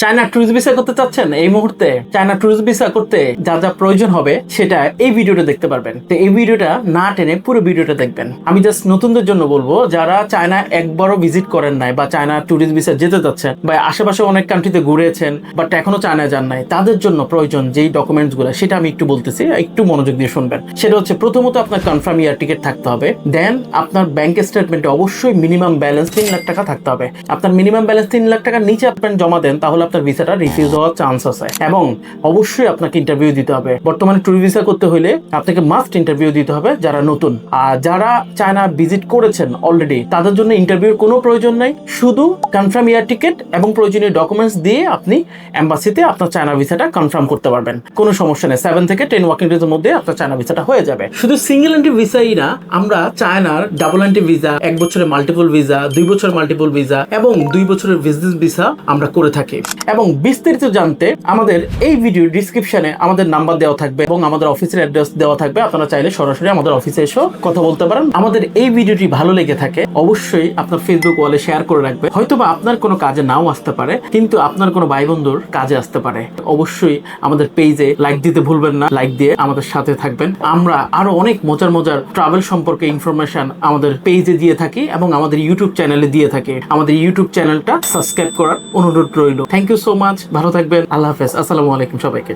China tourist visa করতে চাচ্ছেন এই মুহূর্তে, চায়না ট্যুরিস্ট ভিসা করতে যা যা প্রয়োজন হবে, সেটা এই ভিডিওটা দেখতে পারবেন। তো এই ভিডিওটা না টেনে পুরো ভিডিওটা দেখবেন। আমি জাস্ট নতুনদের জন্য বলব, যারা চায়না একবারও ভিজিট করেন নাই বা চায়না ট্যুরিস্ট ভিসা যেতে চাচ্ছেন বা আশেপাশে অনেক কান্ট্রিতে ঘুরেছেন বাট এখনও চায়না যান নাই, তাদের জন্য প্রয়োজন যেই ডকুমেন্টসগুলো, সেটা আমি একটু বলতেছি, একটু মনোযোগ দিয়ে শুনবেন। সেটা হচ্ছে, প্রথমত আপনার কনফার্ম ইয়ার টিকিট থাকতে হবে দেন আপনার ব্যাংক স্টেটমেন্টে অবশ্যই মিনিমাম ব্যালেন্স তিন লাখ টাকা থাকতে হবে। আপনার মিনিমাম ব্যালেন্স তিন লাখ টাকার নিচে আপনি জমা দেন, তাহলে আপনার ভিসাটা রিফিউজ হওয়ার চান্স আছে। এবং অবশ্যই আপনাকে ইন্টারভিউ দিতে হবে। বর্তমানে ট্যুর ভিসা করতে হলে আপনাকে মাস্ট ইন্টারভিউ দিতে হবে যারা নতুন। আর যারা চায়না ভিজিট করেছেন অলরেডি তাদের জন্য ইন্টারভিউর কোনো প্রয়োজন নাই। শুধু কনফার্ম ইয়ার টিকিট এবং প্রয়োজনীয় ডকুমেন্টস দিয়ে আপনি এম্বাসিতে আপনার চায়না ভিসাটা কনফার্ম করতে পারবেন। কোনো সমস্যা নেই। সেভেন থেকে টেন ওয়ার্কিং ডেজের মধ্যে আপনার চায়না ভিসাটা হয়ে যাবে। শুধু সিঙ্গেল এন্ট্রি ভিসাই না, আমরা চায়নার ডাবল এন্ট্রি ভিসা এক বছরের মাল্টিপল ভিসা দুই বছরের মাল্টিপল ভিসা এবং দুই বছরের বিজনেস ভিসা আমরা করে থাকি। এবং বিস্তারিত জানতে আমাদের এই ভিডিও ডিসক্রিপশনে আমাদের নাম্বার দেওয়া থাকবে এবং আমাদের অফিসের অ্যাড্রেস দেওয়া থাকবে। আপনারা চাইলে সরাসরি আমাদের অফিসে এসেও কথা বলতে পারেন। আমাদের এই ভিডিওটি ভালো লেগে থাকে, অবশ্যই আপনার ফেসবুক ওয়ালে শেয়ার করে রাখবে। হয়তোবা আপনার কোনো কাজে নাও আসতে পারে, কিন্তু আপনার কোনো ভাই বন্ধুর কাজে আসতে পারে। অবশ্যই আমাদের পেজে লাইক দিতে ভুলবেন না লাইক দিয়ে আমাদের সাথে থাকবেন। আমরা আরও অনেক মজার মজার ট্রাভেল সম্পর্কে ইনফরমেশন আমাদের পেজে দিয়ে থাকি এবং আমাদের ইউটিউব চ্যানেলে দিয়ে থাকি। আমাদের ইউটিউব চ্যানেলটা সাবস্ক্রাইব করার অনুরোধ রইল। থ্যাংক ইউ সো মাচ ভালো থাকবেন। আল্লাহ হাফেজ। আসসালামু আলাইকুম সবাইকে।